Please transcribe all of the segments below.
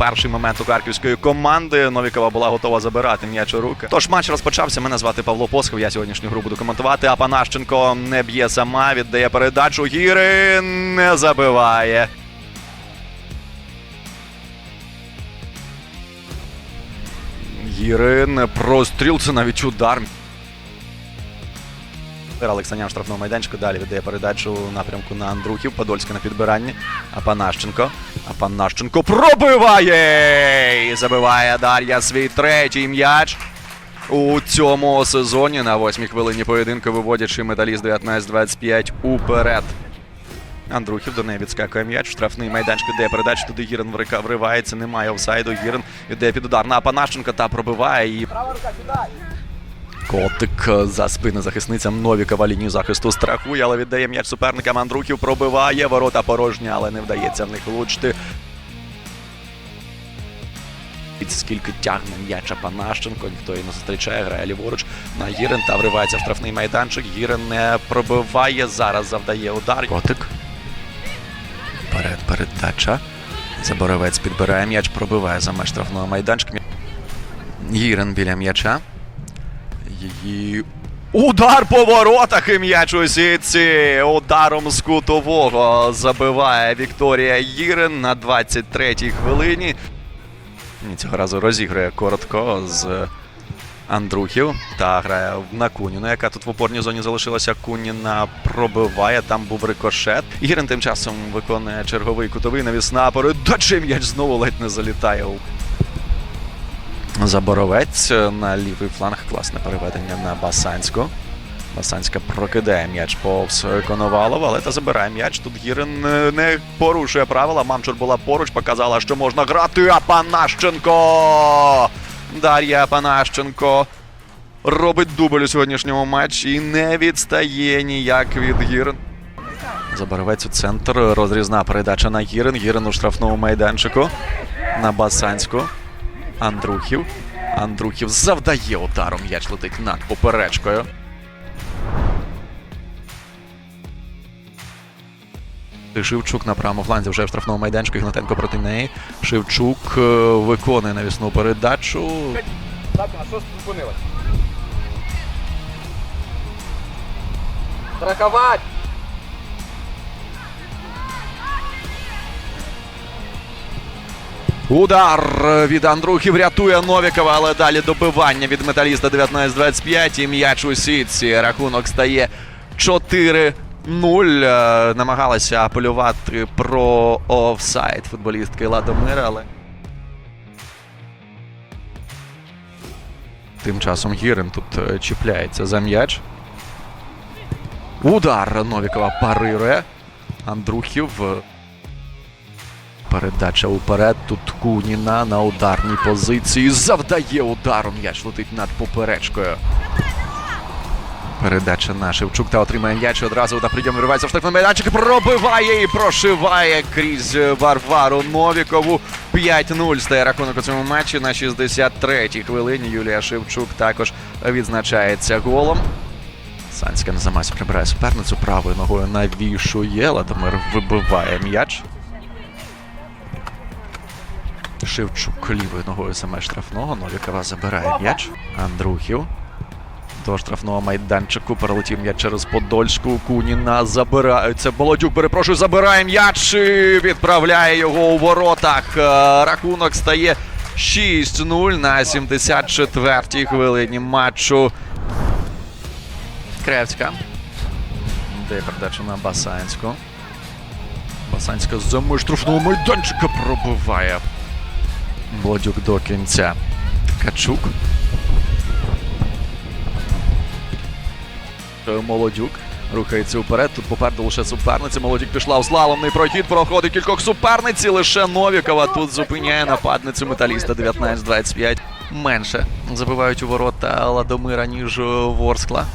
перший момент у харківської команди. Новікова була готова забирати м'яч у руки. Тож матч розпочався. Мене звати Павло Посхов. Я сьогоднішню гру буду коментувати. А Панащенко не б'є сама, віддає передачу. Гірин не забиває. Гірин простріл, це навіть удар. Олександр штрафного майданчика. Далі віддає передачу напрямку на Андрухів. Подольська на підбиранні. Апанащенко. Апанащенко пробиває! І забиває Дар'я свій третій м'яч. У цьому сезоні на восьмій хвилині поєдинку виводячи металіст 19-25 уперед. Андрухів до неї відскакує м'яч. Штрафний майданчик віддає передачу. Туди врика- вривається. Немає офсайду. Гірин віддає під удар на Апанащенка та пробиває. І Котик е, за спини захисницям Новікова лінію захисту страхує, але віддає м'яч суперникам. Андрухів пробиває. Ворота порожні, але не вдається в них влучити. Скільки тягне м'яча Панащенко, ніхто її не зустрічає, грає ліворуч на Гірин та вривається в штрафний майданчик. Гірин не пробиває. Зараз завдає удар. Котик. Перед передача. Заборовець підбирає м'яч, пробиває за меж штрафного майданчика. Гірин біля м'яча. Її удар по воротах і м'яч у сітці. Ударом з кутового забиває Вікторія Гірин на 23-й хвилині. Ні, Цього разу розігрує коротко з Андрухів та грає на Куніну, яка тут в опорній зоні залишилася. Куніна пробиває, там був рикошет. Гірин тим часом виконує черговий кутовий навісна передача. і М'яч знову ледь не залітає Заборовець на лівий фланг. Класне переведення на Басанську. Басанська прокидає м'яч повз Коновалова, але та забирає м'яч. Тут Гірин е, не порушує правила. Мамчур була поруч, показала, що можна грати. А Панащенко! Дар'я Панащенко робить дубль у сьогоднішньому матчі і не відстає ніяк від Гірин. Заборовець у центр. Розрізна передача на Гірин. Гірин у штрафному майданчику. На Басанську. Андрухів. Андрухів завдає ударом. М'яч летить над поперечкою. Шевчук на правому фланзі вже в штрафному майданчику. Ігнатенко проти неї. Шевчук е, виконує навісну передачу. Так, а що зупинилось? Страховать! Удар від Андрухів рятує Новікова, але далі добивання від металіста 19-25 і м'яч у сітці. Рахунок стає 4-0. Е, Намагалися апелювати про офсайд футболістки Ладомира, але. Тим часом Гірин тут е, чіпляється за м'яч. Удар Новікова парирує. Андрухів. Передача уперед. Тут Куніна на ударній позиції. Завдає ударом. М'яч летить над поперечкою. Передача на Шевчук та отримає м'яч одразу на прийом виривається в штрафний майданчик. Пробиває і прошиває крізь Варвару Новікову. 5-0 стає рахунок у цьому матчі. На 63-й хвилині Юлія Шевчук також відзначається голом. Санська на замасі прибирає суперницю правою ногою навішує. Ладомир вибиває м'яч. Шевчук лівою ногою саме штрафного. Новікова забирає м'яч. Андрухів. До штрафного майданчику перелетів м'яч через Подольську. Куніна забирає. Це Молодюк, перепрошую, забирає м'яч і відправляє його у воротах. Е, Рахунок стає 6-0 на 74-й хвилині матчу. Кревська. Де передача на Басанську. Басанська за меж штрафного майданчика пробиває. Молодюк до кінця. Качук. Молодюк рухається вперед. Тут попереду лише суперниця. Молодюк пішла в слаломний прохід. Проходить кількох суперниці. Лише Новікова тут зупиняє нападницю металіста 19-25. Менше забивають у ворота Ладомира, ніж Ворскла.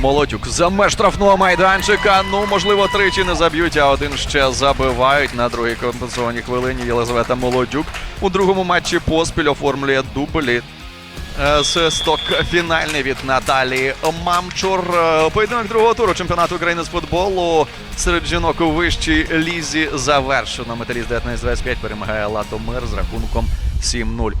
Молодюк за меж штрафного майданчика. Ну, можливо, тричі не заб'ють, а один ще забивають на другій компенсованій хвилині. Єлизавета Молодюк у другому матчі поспіль оформлює дублі. Свисток фінальний від Наталії Мамчур. Е, Поєдинок другого туру чемпіонату України з футболу серед жінок у вищій лізі завершено. Металіст 19-25 перемагає Ладомир з рахунком 7-0.